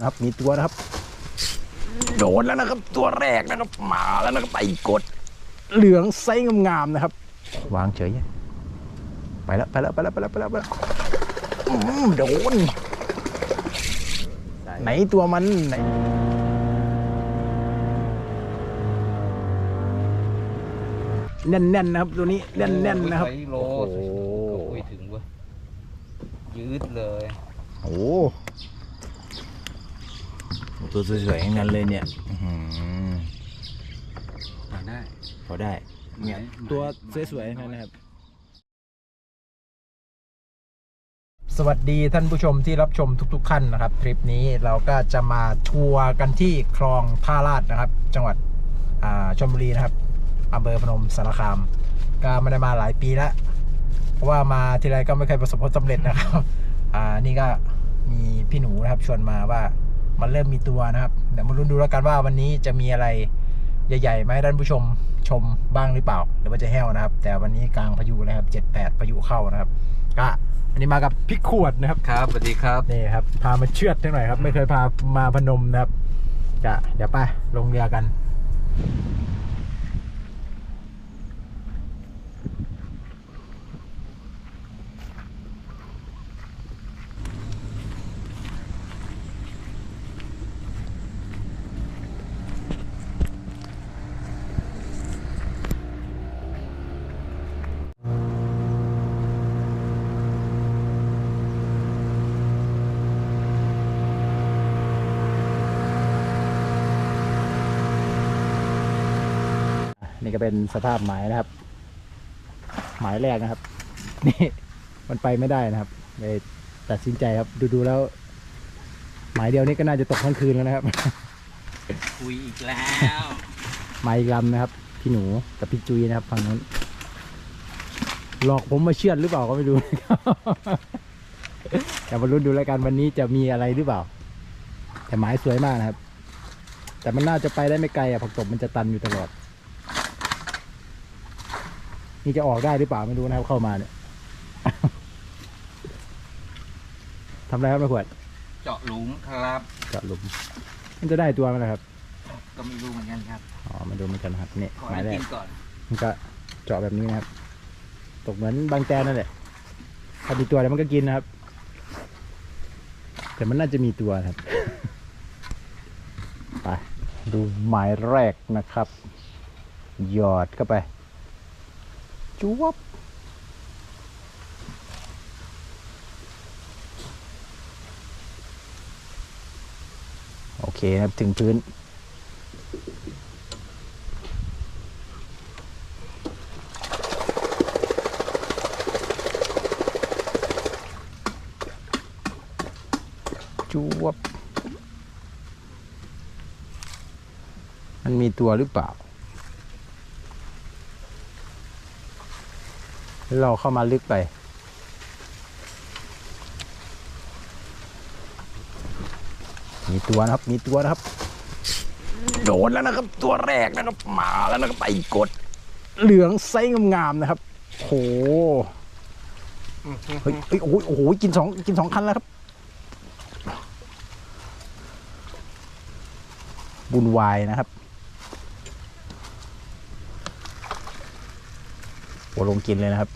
นะครับ มีตัวนะครับ โดนแล้วนะครับ ตัวแรกนะครับ มาแล้วนะครับไปกด เหลืองไซส์งามๆนะครับ วางเฉย ไปแล้วไปแล้วไปแล้วไปแล้วไปแล้วไปแล้วอืมโดน ไหนตัวมันไหนแน่นๆนะครับ ตัวนี้แน่นๆนะครับไโลโอ้โหคุยถึงเว้ยยืดเลย โอ้โห ตัวสวยๆทั้งนั้นเลยเนี่ยอื้อหือได้พอได้เนี่ยตัวสวยๆทั้งนั้นนะครับ สวัสดีท่านผู้ชมที่รับชมทุกๆขั้นนะครับ ทริปนี้เราก็จะมาทัวร์กันที่คลองท่าลาดนะครับ จังหวัดอ่าชลบุรีนะครับอำเภอพนมสารคาม ก็ไม่ได้มาหลายปีแล้วเพราะว่ามาทีไรก็ไม่เคยประสบผลสำเร็จนะครับ อ่านี่ก็มีพี่หนูนะครับชวนมาว่า มันเริ่มมีตัวนะครับ เดี๋ยวมาลุ้นดูแล้วกันว่าวันนี้จะมีอะไรใหญ่ๆไหมาให้ท่านผู้ชมชมบ้างหรือเปล่า หรือว่าจะแห้วนะครับ แต่วันนี้กลางพายุนะครับเจ็ดแปดพายุเข้านะครับก็อันนี้มากับพี่ขวดนะครับครับสวัสดีครับนี่ครับ พามาเชือดทั้งหน่อยครับ ไม่เคยพามาพนมนะครับก็เดี๋ยวไปลงเรือกัน นี่ก็เป็นสภาพหมายนะครับ หมายแรกนะครับ นี่มันไปไม่ได้นะครับเลยตัดสินใจครับ ดูๆแล้ว หมายเดียวนี้ก็น่าจะตกทั้งคืนแล้วนะครับ คุยอีกแล้วหมายอีกลำนะครับ พี่หนูกับพี่จุยนะครับฝั่งนู้นหลอกผมมาเชือดหรือเปล่าก็ไม่รู้นะครับแต่มาลุ้นดูแล้วกันวันนี้จะมีอะไรหรือเปล่า แต่หมายสวยมากนะครับ แต่มันน่าจะไปได้ไม่ไกลอะผักตบมันจะตันอยู่ตลอด นี่จะออกได้หรือเปล่าไม่รู้นะครับเข้ามาเนี่ยทำอะไรครับแม่ขวด เจาะหลุมครับ เจาะหลุม มันจะได้ตัวไหมล่ะครับ ก็ไม่รู้เหมือนกันครับ อ๋อมาดูเหมือนกันนะครับนี่ขอหมายให้แรกิกนก่อน มันก็เจาะแบบนี้นะครับ ตกเหมือนบางแตนนั่นแหละถ้ามีตัวแล้วมันก็กินนะครับ แต่มันน่าจะมีตัวนะครับ ไปดูหมายแรกนะครับ หยอดเข้าไป จวบโอเคครับถึงพื้น จวบ มันมีตัวหรือเปล่า เราเข้ามาลึกไป มีตัวนะครับ มีตัวนะครับ โดนแล้วนะครับ ตัวแรกนะครับ มาแล้วนะครับไปกด เหลืองไซส์งามๆนะครับ โหเฮ้ยเฮ้ยโอ้โหโอ้โหกินสองกินสองคันแล้วครับบุญวายนะครับ โอ้ลงกินเลยนะครับ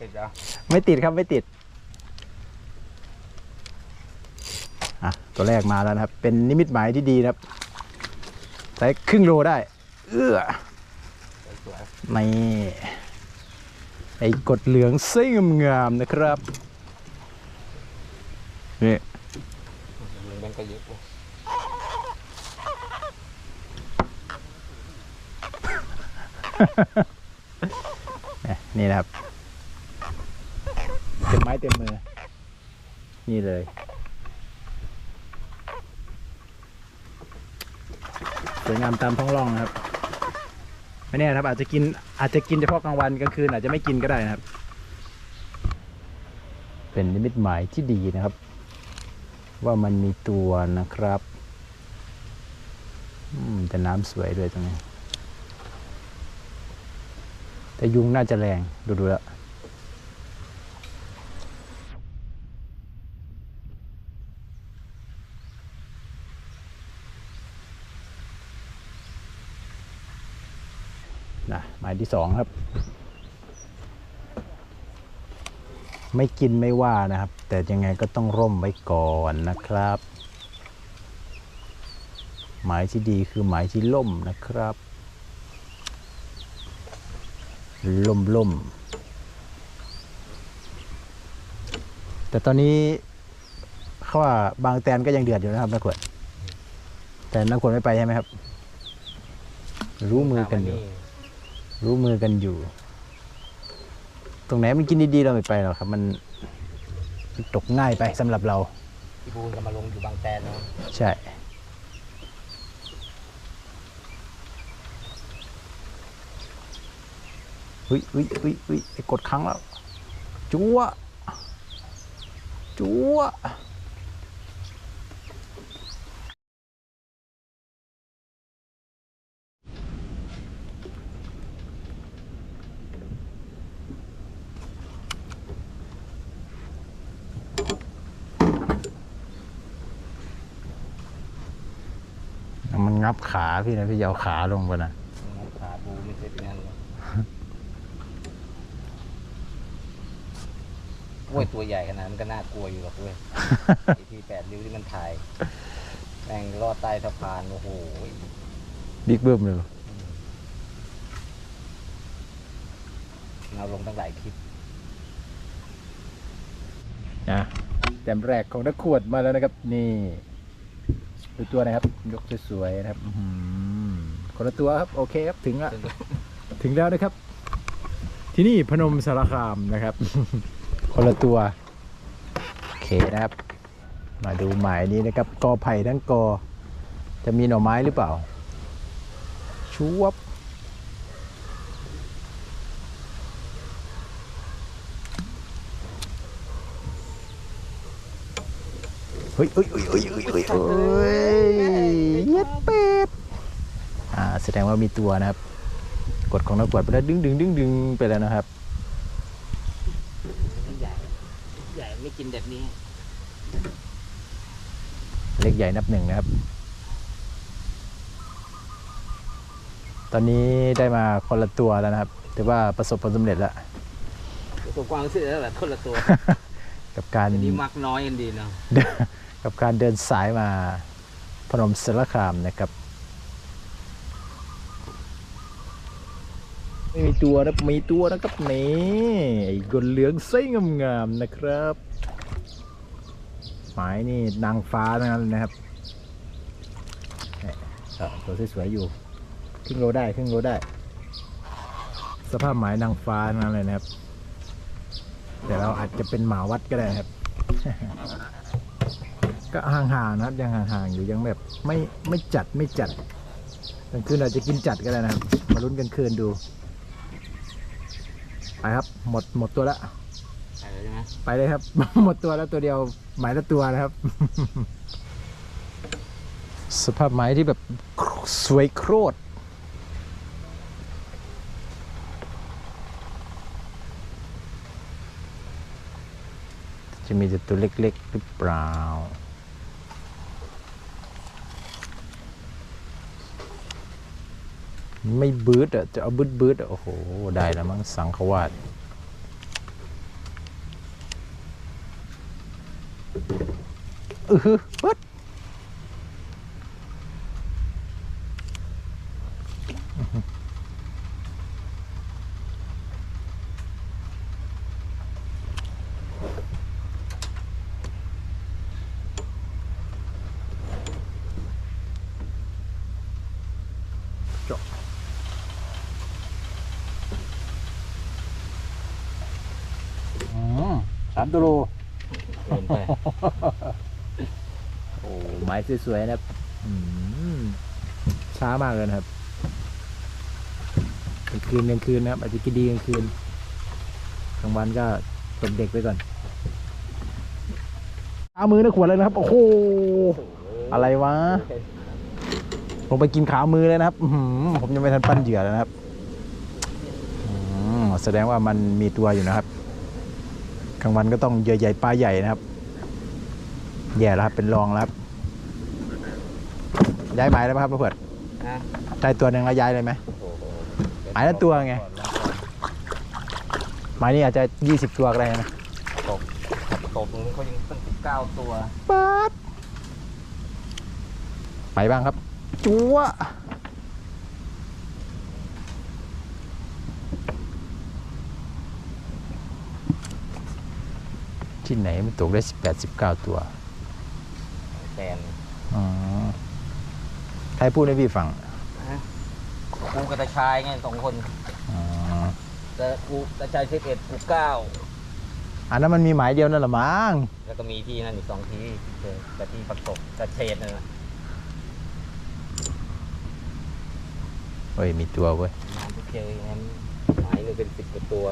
ติดแล้วไม่ติดครับไม่ติด อะ ตัวแรกมาแล้วนะครับ เป็นนิมิตหมายที่ดีนะครับใส่ครึ่งโลได้ เอื้อสวยนี่ไอ้กดเหลืองเส้นงามๆนะครับนี่ ๆมันก็เยอะเลย นี่ยนี่นะครับ เต็มไม้เต็มมือ นี่เลย สวยงามตามท้องร่องนะครับ ไม่แน่นะครับ อาจจะกินอาจจะกินเฉพาะกลางวันกลางคืนอาจจะไม่กินก็ได้นะครับ เป็นนิมิตหมายที่ดีนะครับ ว่ามันมีตัวนะครับอืมแต่น้ำสวยด้วยตรงนี้ แต่ยุงน่าจะแรงดูดูแล้วนะหมายที่สองครับ ไม่กินไม่ว่านะครับ แต่ยังไงก็ต้องร่มไว้ก่อนนะครับ หมายที่ดีคือหมายที่ล่มนะครับ ล่มล่มแต่ตอนนี้เขาว่าบางแตนก็ยังเดือดอยู่นะครับนักขวด แต่นักขวดไม่ไปใช่ไหมครับ รู้มือกันอยู่ รู้มือกันอยู่ ตรงไหนมันกินดีๆเราไม่ไปหรอกครับ มันมันตกง่ายไปสำหรับเราพี่บูนก็มาลงอยู่บางแตนเนาะใช่ อุ้ยอุ้ยอุ้ยอุ้ยไอ้กดครั้งแล้วจัวจัวมันงับขาพี่นะพี่จะเอาขาลงไปนะ น้ำขาบูไม่ใช่เป็นงั้นเลย โอ้ยตัวใหญ่ขนาดนั้นก็น่ากลัวอยู่หรอกเว้ย ไอที่แปดริ้วที่มันถ่าย แม่งรอดใต้สะพานโอ้โหบิ๊กเบิ้มเลยเราลงตั้งหลายคลิป นะแต้มแรกของนักขวดมาแล้วนะครับ นี่ดูตัวนะครับ ยกสวยๆนะครับอื้อหือคนละตัวครับ โอเคครับ ถึงละถึงแล้วนะครับ ที่นี่พนมสารคามนะครับ คนละตัว โอเคนะครับ มาดูหมายนี้นะครับ กอไผ่ทั้งกอ จะมีหน่อไม้หรือเปล่า ชูวบเฮ้ยเฮ้ยเฮ้ยเฮ้ยเฮ้ยเฮ้ยเฮ้ยเย็ดเป็ดอ่า แสดงว่ามีตัวนะครับ กดของนักกวดไปแล้วดึงดึงดึงดึงไปแล้วนะครับ ใหญ่ ใหญ่ไม่กิ นแบบนี้ เล็กใหญ่นับหนึ่งนะครับ ตอนนี้ได้มาคนละตัวแล้วนะครับถือว่าประสบผลสำเร็จแล้วตัวกวางเสือแบบคนละตัว กับการอันนี้มักน้อยกันดีเนาะเดินกับการเดินสายมาพนมสารคามนะครับ ไม่มีตัวนะมีตัวนะครับนี่ไอ้กนเหลืองไส้งามๆนะครับ หมายนี่นางฟ้าทั้งนั้นเลยนะครับตัวสวยๆอยู่ครึ่งโลได้ครึ่งโลได้ สภาพหมายนางฟ้าทั้งนั้นเลยนะครับ แต่เราอาจจะเป็นหมาวัดก็ได้ครับ ก็ห่างๆนะครับ ยังห่างๆอยู่ยังแบบไม่ไม่จัดไม่จัดกลางคืนอาจจะกินจัดก็ได้นะครับ มาลุ้นกันคืนดูไปครับ หมดหมดตัวแล้ว ใช่แล้วใช่ไหมไปเลยครับ หมดตัวแล้วตัวเดียวหมายละตัวนะครับ สภาพไม้ที่แบบสวยโครดจะมีแต่ตัวเล็กๆหรือเปล่าไม่บืดอะจะเอาบืดบืดๆอะโอ้โห ได้แล้วมั้งสังขวาด อือฮึปึ๊ดจบ ไป โอ้ไม้สวยๆนะครับอืมช้ามากเลยนะครับกลางคืนกลางคืนนะครับ อาจจะกินดีกลางคืนกลางวันก็ตบเด็กไปก่อนขามือนะขวดเลยนะครับ โอ้โหอะไรวะลงไปกินขามือเลยนะครับอื้อหือผมยังไม่ทันปั้นเหยื่อเลยนะครับอืมแสดงว่ามันมีตัวอยู่นะครับ กลางวันก็ต้องเหยื่อใหญ่ปลาใหญ่นะครับ แย่แล้วครับเป็นรองแล้วครับย้ายหมายแล้วไหมครับพ่อเพื่อนนะได้ตัวหนึ่งแล้วย้ายเลยไหมโอ้โหหมายละตัวไงหมายนี้อาจจะยี่สิบตัวก็ได้นะตกตกตรงนี้เขายังตั้งสิบเก้าตัวป๊าดไปบ้างครับ จัวที่ไหนมันตกได้สิบแปดสิบเก้าตัว แตนอ๋อใครพูดให้พี่ฟังกูกับตาชายไงสองคนอ๋อแต่กูตาชายสิบเอ็ดกูเก้าอันนั้นมันมีหมายเดียวนั่นแหละมั้งแล้วก็มีที่นั่นอีกสองที่เจอแต่ที่ประกบกระเชดนั่นแหละเฮ้ยมีตัวเว้ยน้ำที่เจออย่างนั้นหมายเลยเป็นสิบกว่าตัว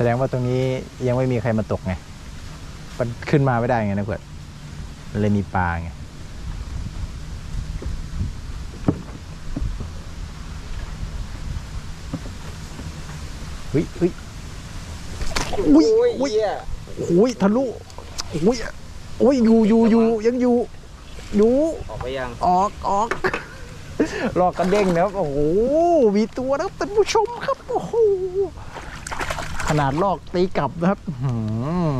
แสดงว่าตรงนี้ยังไม่มีใครมาตกไง มันขึ้นมาไม่ได้ไงนะเพื่อนมันเลยมีปลาไงเฮ้ยเฮ้ยอุ้ยอุ้ยเหี้ยอุ้ยทะลุอุ้ยอุ้ยอยู่อยู่อยู่ยังอยู่อยู่ออกไปยังออกออกลอกกระเด้งนะครับโอ้โหมีตัวนะครับท่านผู้ชมครับโอ้โห ขนาดลอกตีกลับนะครับอื้อหือ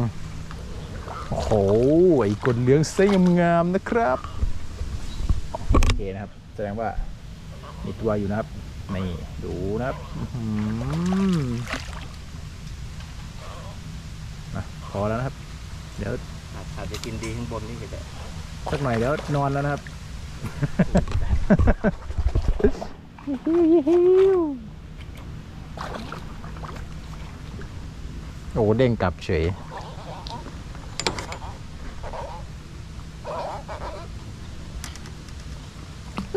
โอ้โหไอ้กลเหลืองเส้นงามๆนะครับ โอเคนะครับ แสดงว่ามีตัวอยู่นะครับ นี่ ดูนะครับอื้อหืออะพอแล้วนะครับ เดี๋ยวอาจอาจจะกินดีข้างบนนี่ก็ได้สักหน่อยเดี๋ยวนอนแล้วนะครับ โอ้เด้งกลับเฉย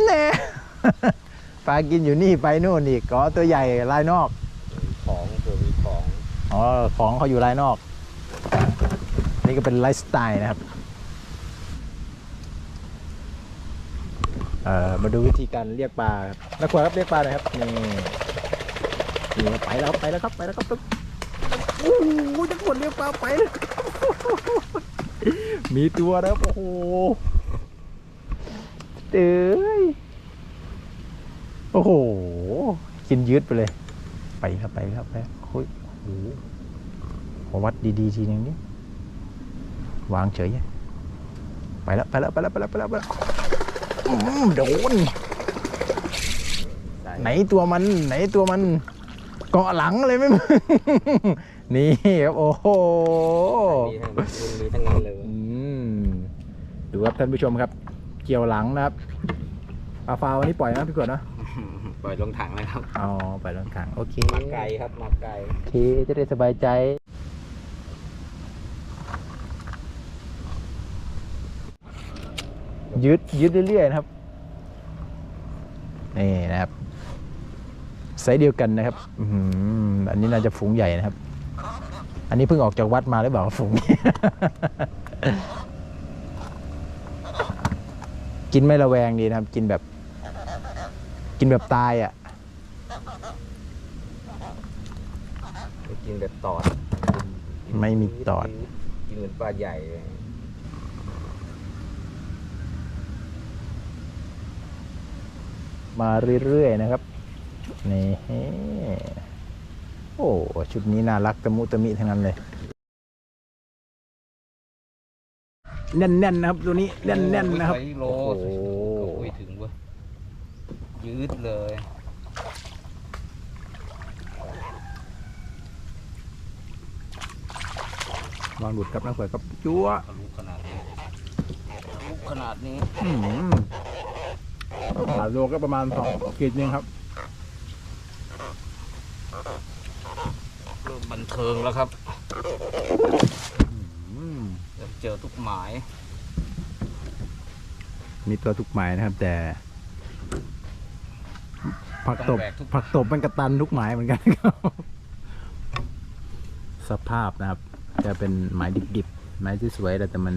แน่ปลากินอยู่นี่ไปนู่นอีกก็ตัวใหญ่ลายนอก ของตัวมีของอ๋อของเขาอยู่ลายนอก นี่ก็เป็นไลฟ์สไตล์นะครับเอ่อมาดูวิธีการเรียกปลาครับนักขวดครับเรียกปลาหน่อยครับนี่นี่ไปแล้วครับไปแล้วครับไปแล้วครับ โอ้โหนักขวดเรียกปลาไปเลยมีตัวนะครับโอ้โหเอ้ยโอ้โห กินยืดไปเลย ไปครับไปครับไปโอ้ยโอ้โหขอวัดดีๆทีนึงนี่วางเฉยไปแล้วไปแล้วไปแล้วไปแล้วไปแล้วไปแล้วอืมโดน ไหนตัวมัน ไหนตัวมัน เกาะหลังเลยไหมมึง นี่ครับ โอ้โหมีทั้งมีทั้งนั้นเลยอืมดูครับท่านผู้ชมครับ เกี่ยวหลังนะครับปลาฟาววันนี้ปล่อยนะพี่กดนะปล่อยลงถังแล้วครับอ๋อปล่อยลงถังโอเคมาไกลครับมาไกลโอเคจะได้สบายใจยืดยืดเรื่อยๆนะครับนี่นะครับไซส์เดียวกันนะครับอืมอันนี้น่าจะฝูงใหญ่นะครับ อันนี้เพิ่งออกจากวัดมาหรือเปล่าฝูงนี้กินไม่ระแวงดีนะครับ กินแบบ กินแบบตายอะไปกินแบบตอดไม่มีตอด กินเหมือนปลาใหญ่เลยมาเรื่อยๆนะครับ นี่ โอ้ชุดนี้น่ารักตะมุตะมิทั้งนั้นเลยแน่นๆนะครับตัวนี้แน่นๆนะครับโลโอ้โหอุ้ยถึงเว้ยยืดเลยวางหลุดครับนักเปิดครับจั๊วทะลุขนาดนี้ทะลุขนาดนี้อืมขาโลก็ประมาณสองขีดนึงครับ เริ่ม บันเทิงแล้วครับอืมเริ่มเจอทุกหมาย มีตัวทุกหมายนะครับ แต่ผักตบผักตบมันกระตันทุกหมายเหมือนกันครับ สภาพนะครับ จะเป็นไม้ดิบๆไม้ที่สวยแต่มัน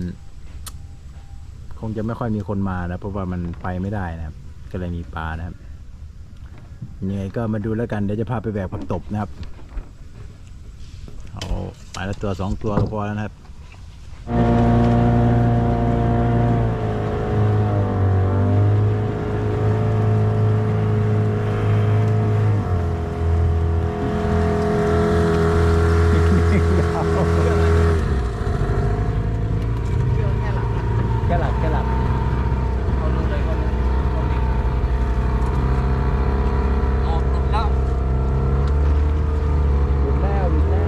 คงจะไม่ค่อยมีคนมานะเพราะว่ามันไปไม่ได้นะครับ ก็เลยมีปลานะครับยังไงก็มาดูแล้วกันเดี๋ยวจะพาไปแบกผักตบนะครับ เอาไม้ละตัวสองตัวก็พอแล้วนะครับ แค่หลับแค่หลับ เขาลงเลยเขาลงเขาดิ่งออกลงแล้ว หยุดแล้วหยุดแล้ว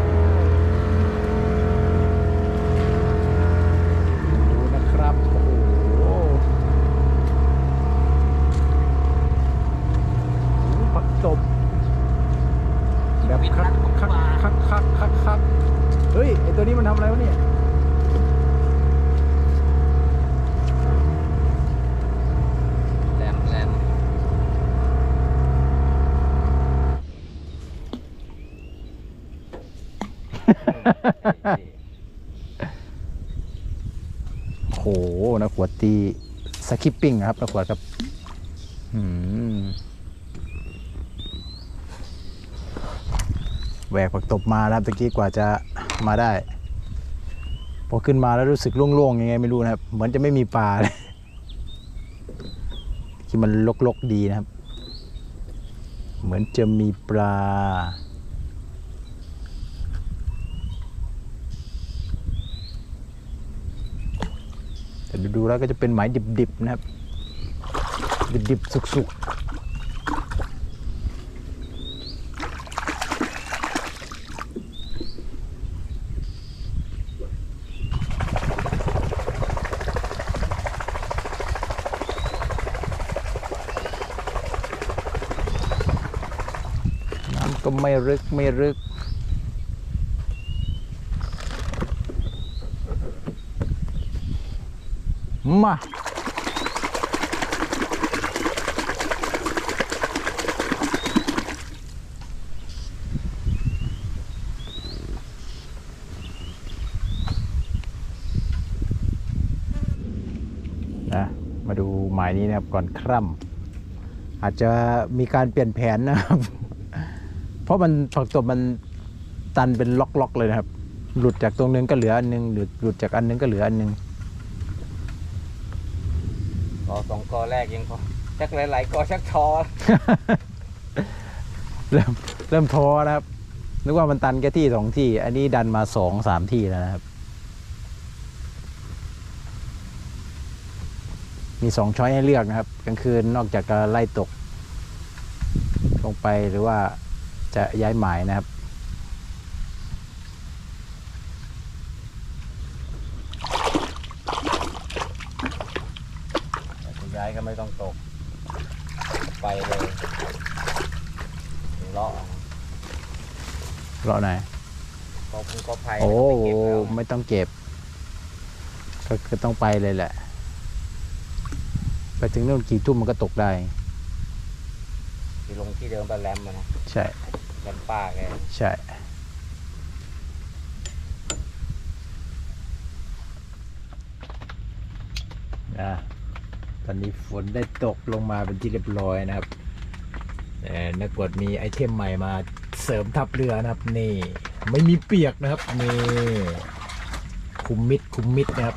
ดูนะครับ โอ้โหผักตบแบบคักคักคักคักคักคักเฮ้ย ไอตัวนี้มันทำอะไรวะเนี่ย แรมแรม โหนักขวดตีสคิปปิ้งครับนักขวดครับแหวกผักตบมาแล้วตะกี้กว่าจะมาได้ พอขึ้นมาแล้วรู้สึกโล่งๆยังไงไม่รู้นะครับ เหมือนจะไม่มีปลาเลยที่มันลกๆดีนะครับ เหมือนจะมีปลา แต่ดูแล้วก็จะเป็นไม้ดิบๆนะครับ ดิบๆสุกๆน้ำก็ไม่รึกไม่รึก มานะมาดูหมายนี้นะครับก่อนคร่ำอาจจะมีการเปลี่ยนแผนนะครับ เพราะมันผักตบมันตันเป็นล็อกๆเลยนะครับ หลุดจากตรงนึงก็เหลืออันนึงหลุดหลุดจากอันนึงก็เหลืออันนึง กอสองกอแรกยังพอชักหลายๆกอชักทอ เริ่มเริ่มท้อนะครับ นึกว่ามันตันแค่ที่สองที่ อันนี้ดันมาสองสามที่แล้วนะครับ มีสองช้อยให้เลือกนะครับกลางคืนนอกจากจะไล่ตก ลงไปหรือว่าจะย้ายหมายนะครับ แต่คุณย้ายก็ไม่ ต้องตก ไปเลยเลาะรอไหนก็พุ่งก็ภัยโอ้ไม่เก็บแล้วไม่ต้องเก็บ ก็คือต้องไปเลยแหละ ไปถึงนู่นกี่ทุ่มมันก็ตกได้ที่ลงที่เดิมไปแรมมานะใช่แรมป้าแกใช่นะ ตอนนี้ฝนได้ตกลงมาเป็นที่เรียบร้อยนะครับแต่นักกวดมีไอเทมใหม่มาเสริมทับเรือนะครับนี่ ไม่มีเปียกนะครับนี่คุมมิดคุมมิดนะครับ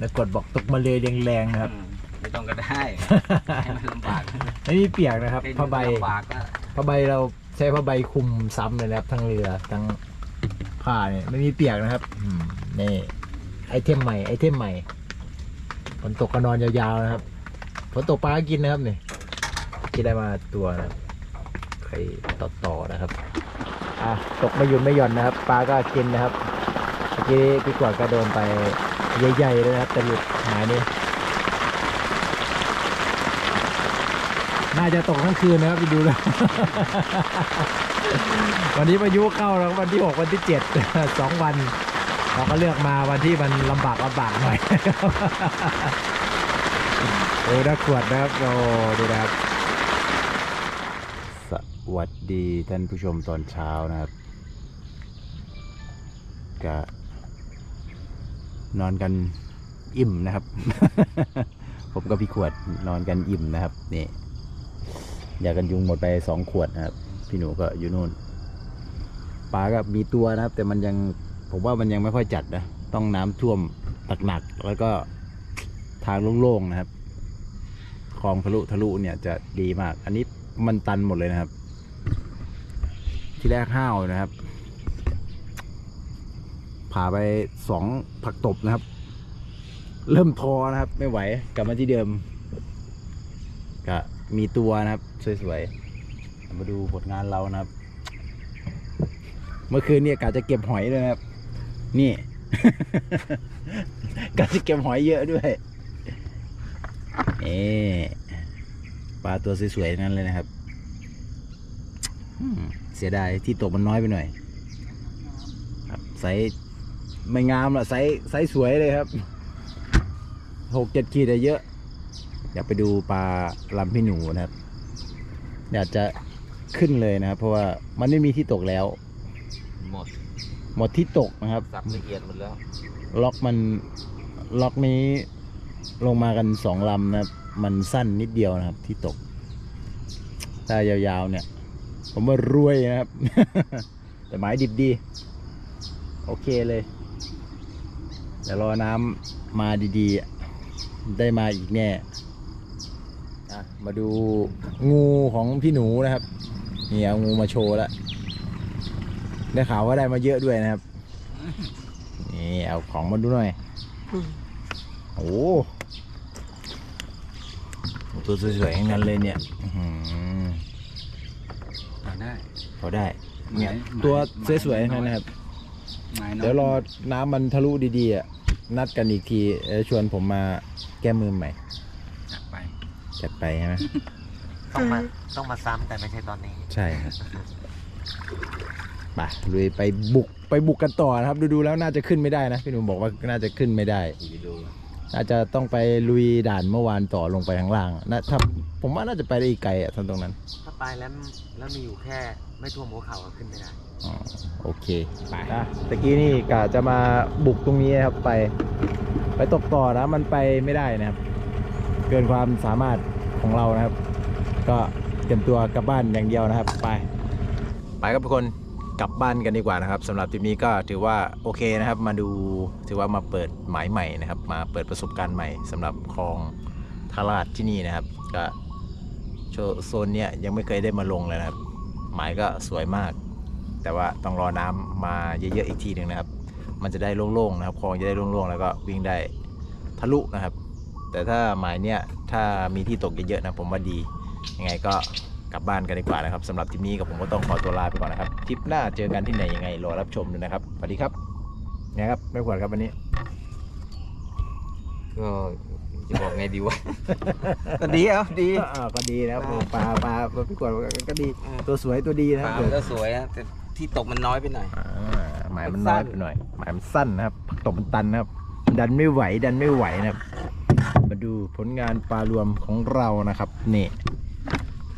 นักกวดบอกตกมาเลยแรงๆนะครับอืมไม่ต้องก็ได้ให้มันลำบากไม่มีเปียกนะครับให้มันผ้าใบลำบากก็ผ้าใบเราใช้ผ้าใบคลุมซ้ำเลยนะครับ ทั้งเรือทั้งผ้าเนี่ยไม่มีเปียกนะครับอืมนี่ไอเทมใหม่ไอเทมใหม่ฝนตกก็นอนยาวๆนะครับ ฝนตกปลากินนะครับนี่กินได้มาตัวนะใครต่อต่อๆนะครับ อะตกไม่หยุดไม่หย่อนนะครับ ปลาก็กินนะครับเมื่อกี้พี่กวาดก็โดนไปใหญ่ๆเลยนะครับแต่หลุดหายนี่น่าจะตกทั้งคืนนะครับไปดูแล้ว วันนี้พายุเข้าแล้ววันที่หกวันที่เจ็ดสองวัน เราก็เลือกมาวันที่มันลำบากลำบากหน่อย โอ้น่าขวดนะครับโอ้ดูนะครับ สวัสดีท่านผู้ชมตอนเช้านะครับก็นอนกันอิ่มนะครับ ผมกับพี่ขวดนอนกันอิ่มนะครับนี่ยากันยุงหมดไปสองขวดนะครับ พี่หนูก็อยู่นู่นปลาก็มีตัวนะครับ แต่มันยังผมว่ามันยังไม่ค่อยจัดนะ ต้องน้ำท่วมหนักๆแล้วก็ทางโล่งๆนะครับ องทะลุทะลุเนี่ยจะดีมาก อันนี้มันตันหมดเลยนะครับ ที่แรกห้าวนะครับ ผ่าไปสองผักตบนะครับ เริ่มทอนะครับ ไม่ไหว กลับมาที่เดิม ก็มีตัวนะครับ สวยๆ มาดูผลงานเรานะครับ เมื่อคืนเนี่ยกะจะเก็บหอยด้วยนะครับ นี่กะจะเก็บหอยเยอะด้วย เอ๊ปลาตัวสวยๆทั้งนั้นเลยนะครับอืมเสียดายที่ตกมันน้อยไปหน่อย ครับไซส์ไม่งามหรอกไซส์ไซส์สวยเลยครับหกเจ็ดขีดอะเยอะอยากไปดูปลาลำพี่หนูนะครับ อยากจะขึ้นเลยนะครับ เพราะว่ามันไม่มีที่ตกแล้ว หมดหมดที่ตกนะครับสับละเอียดหมดแล้ว ล็อกมันล็อกนี้ ลงมากันสองลำนะครับ มันสั้นนิดเดียวนะครับ ที่ตกถ้ายาวๆเนี่ย ผมว่ารวยนะครับ แต่หมายดิบดี โอเคเลยเดี๋ยวรอน้ำมาดีๆ ได้มาอีกแน่มาดูงูของพี่หนูนะครับ นี่เอางูมาโชว์แล้วได้ข่าวว่าได้มาเยอะด้วยนะครับ นี่เอาของมาดูหน่อย โอ้ ตัวสวยๆทั้งนั้นเลยเนี่ยอื้อหือได้ พอได้ เนี่ยตัวสวยๆทั้งนั้นนะครับไม้เดี๋ยวรอน้ำมันทะลุดีๆอะนัดกันอีกทีเอ่อชวนผมมาแก้มือใหม่จัดไปจัดไปใช่ไหม ต้องมาต้องมาซ้ำแต่ไม่ใช่ตอนนี้ ใช่ครับไปลุยไปบุกไปบุกกันต่อนะครับ ดูๆแล้วน่าจะขึ้นไม่ได้นะ พี่หนุ่มบอกว่าน่าจะขึ้นไม่ได้ไปดู น่าจะต้องไปลุยด่านเมื่อวานต่อลงไปข้างล่างนะถ้าผมว่าน่าจะไปได้อีกไกลอะท่านตรงนั้นถ้าไปแล้วแล้วมีอยู่แค่ไม่ท่วมหัวเข่าก็ขึ้นไม่ได้อ๋อโอเคไปอะตะกี้นี่กะจะมาบุกตรงนี้นะครับไป ไปตกต่อนะ มันไปไม่ได้นะครับ เกินความสามารถของเรานะครับ ก็เตรียมตัวกลับบ้านอย่างเดียวนะครับ ไป ไปครับทุกคน กลับบ้านกันดีกว่านะครับสำหรับทริปนี้ก็ถือว่าโอเคนะครับ มาดูถือว่ามาเปิดหมายใหม่นะครับ มาเปิดประสบการณ์ใหม่สำหรับคลองทาราดที่นี่นะครับ ก็โซนเนี้ยยังไม่เคยได้มาลงเลยนะครับ หมายก็สวยมาก แต่ว่าต้องรอน้ำมาเยอะๆอีกทีหนึ่งนะครับ มันจะได้โล่งๆนะครับคลองจะได้โล่งๆแล้วก็วิ่งได้ทะลุนะครับ แต่ถ้าหมายเนี้ยถ้ามีที่ตกเยอะๆนะผมว่าดียังไงก็ กลับบ้านกันดีกว่านะครับสำหรับทริปนี้กับผมก็ต้องขอตัวลาไปก่อนนะครับทริปหน้าเจอกันที่ไหนยังไงรอรับชมด้วยนะครับสวัสดีครับไงครับไม่ขวดครับวันนี้ ก็จะบอกไงดีวะ ก็ดีอะดี อ่าก็ดีนะครับอ่า ปลาปลาปลาพี่ขวดก็ดีอ่าตัวสวยตัวดีนะคปรัลาบมันก็สวยนะแต่ที่ตกมันน้อยไปหน่อย อ่าหมายมันสั้น้อยนไปหน่อย หมายมันสั้นนะครับผักตบมันตันนะครับ ดันไม่ไหวดันไม่ไหวนะครับ มาดูผลงานปลารวมของเรานะครับนี่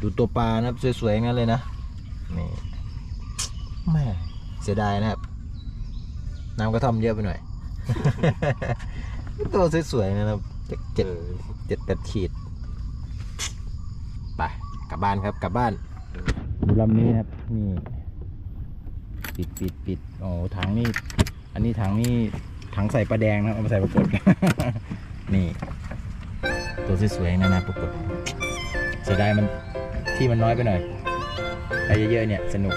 ดูตัวปลานะครับสวยๆงั้นเลยนะนี่แม่เสียดายนะครับ น้ำกระท่อมเยอะไปหน่อย ตัวสวยๆนะครับเจ็ดเออเจ็ดแปดขีดไปกลับบ้านครับกลับบ้านดูลำนี้ครับนี่ปิดปิดปิดโอ้ถังนี่ อันนี้ถังนี่ถังใส่ปลาแดงนะครับเอามาใส่ปรากฏนี่ ตัวสวยๆนั่นนะปรากฏเสียดายมัน ที่มันน้อยไปหน่อยไปเยอะๆเนี่ยสนุก